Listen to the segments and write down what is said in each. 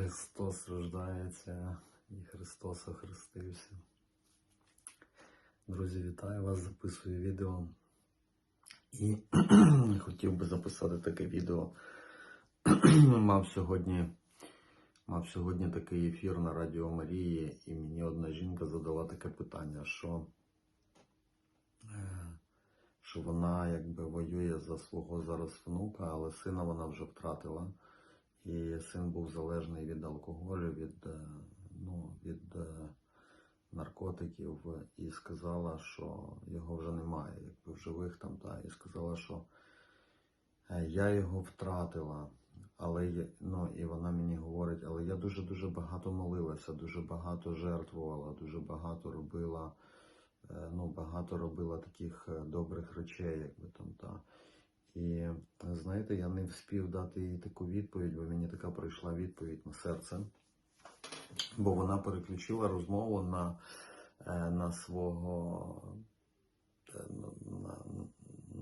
Христос рождається і Христос охрестився. Друзі, вітаю вас, записую відео. І хотів би записати таке відео. мав сьогодні, мав сьогодні такий ефір на Радіо Марії, і мені одна жінка задала таке питання, що, е, що вона якби воює за свого зараз внука, але сина вона вже втратила. І син був залежний від алкоголю, від, е, ну, від е, наркотиків, і сказала, що його вже немає, якби в живих там, та, і сказала, що е, я його втратила. Але ну, і вона мені говорить, але я дуже-дуже багато молилася, дуже багато жертвувала, дуже багато робила, ну, багато робила таких добрих речей, якби там та. І знаєте, я не встиг дати їй таку відповідь, бо мені така прийшла відповідь на серце. Бо вона переключила розмову на, е, на свого е, на,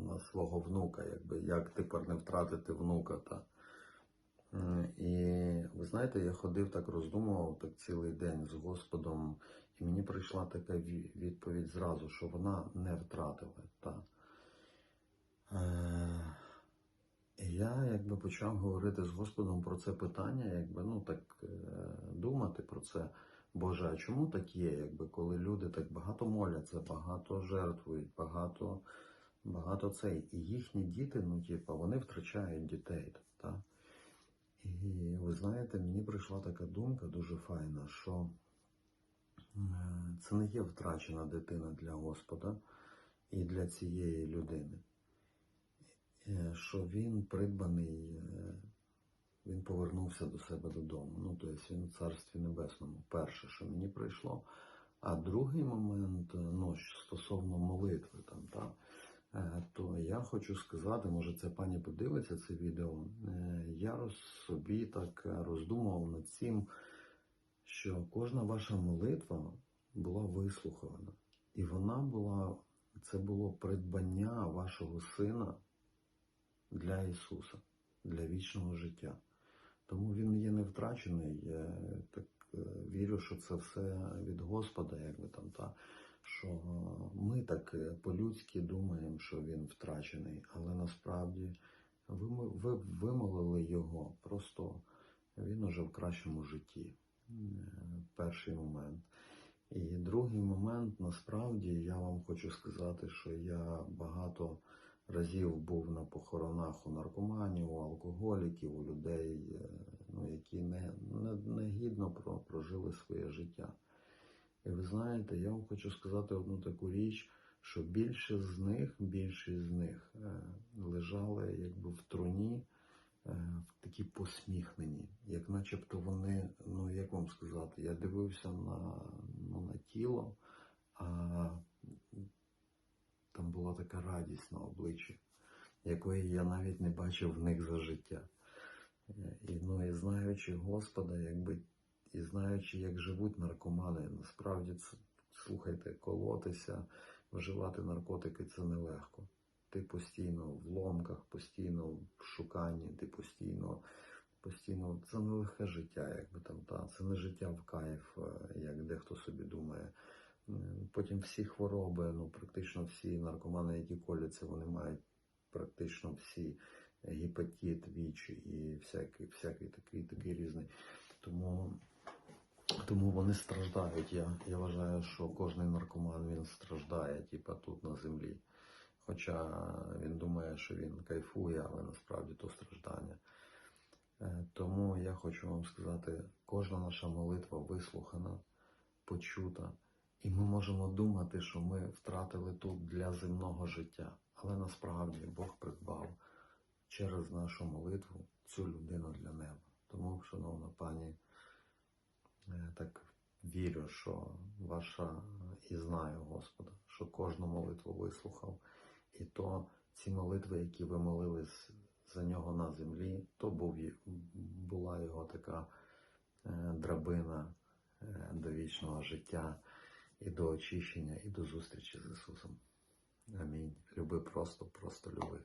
на свого внука, якби як тепер не втратити внука. Та. І ви знаєте, я ходив так, роздумував так цілий день з Господом, і мені прийшла така відповідь зразу, що вона не втратила. Та. Я якби почав говорити з Господом про це питання, якби ну так е, думати про це. Боже, а чому так є? Якби коли люди так багато моляться, багато жертвують, багато, багато цей. І їхні діти, ну типа, вони втрачають дітей. Та? І ви знаєте, мені прийшла така думка дуже файна, що е, це не є втрачена дитина для Господа і для цієї людини що він придбаний, е, він повернувся до себе додому. Ну, тобто він в Царстві Небесному. Перше, що мені прийшло. А другий момент, е, ну, стосовно молитви, там, та, е, то я хочу сказати, може це пані подивиться це відео. е, Я собі так е, роздумував над цим, що кожна ваша молитва була вислухана. І вона була, це було придбання вашого сина для Ісуса, для вічного життя. Тому Він є не втрачений. Я так е, вірю, що це все від Господа, якби там та. Що ми так е, по-людськи думаємо, що він втрачений, але насправді ви, вимолили його, просто він уже в кращому житті. Е, Перший момент. І другий момент, насправді, я вам хочу сказати, що я багато разів був на похоронах у наркоманів, у алкоголіків, у людей, е, ну, які не, не, не гідно про, прожили своє життя. І ви знаєте, я вам хочу сказати одну таку річ, що більше з них, більшість з них е, лежали якби в труні, е, в такі посміхнені, як начебто вони, ну як вам сказати, я дивився на, ну, на тіло, а там була така радість на обличчі, якої я навіть не бачив в них за життя. Е, І, ну, і знаючи Господа, якби, і знаючи, як живуть наркомани, насправді слухайте, колотися, вживати наркотики це нелегко. Ти постійно в ломках, постійно в шуканні, ти постійно, постійно це не легке життя, якби там та це не життя в кайф, е, як дехто собі думає. Потім всі хвороби, ну практично всі наркомани, які коляться, вони мають практично всі гепатит, ВІЧ і всякий, всякий такий, такий різний. Тому, тому вони страждають. Я, я вважаю, що кожен наркоман він страждає, типа тут на землі. Хоча він думає, що він кайфує, але насправді то страждання. Е, Тому я хочу вам сказати, кожна наша молитва вислухана, почута, і ми можемо думати, що ми втратили тут для земного життя. Але насправді Бог придбав через нашу молитву цю людину для неба. Тому, шановна пані, е, так вірю, що ваша і знаю Господа, що кожну молитву вислухав. І то ці молитви, які ви молились за нього на землі, то був, була його така е, драбина е, до вічного життя і до очищення, і до зустрічі з Ісусом. Амінь. Люби просто, просто люби.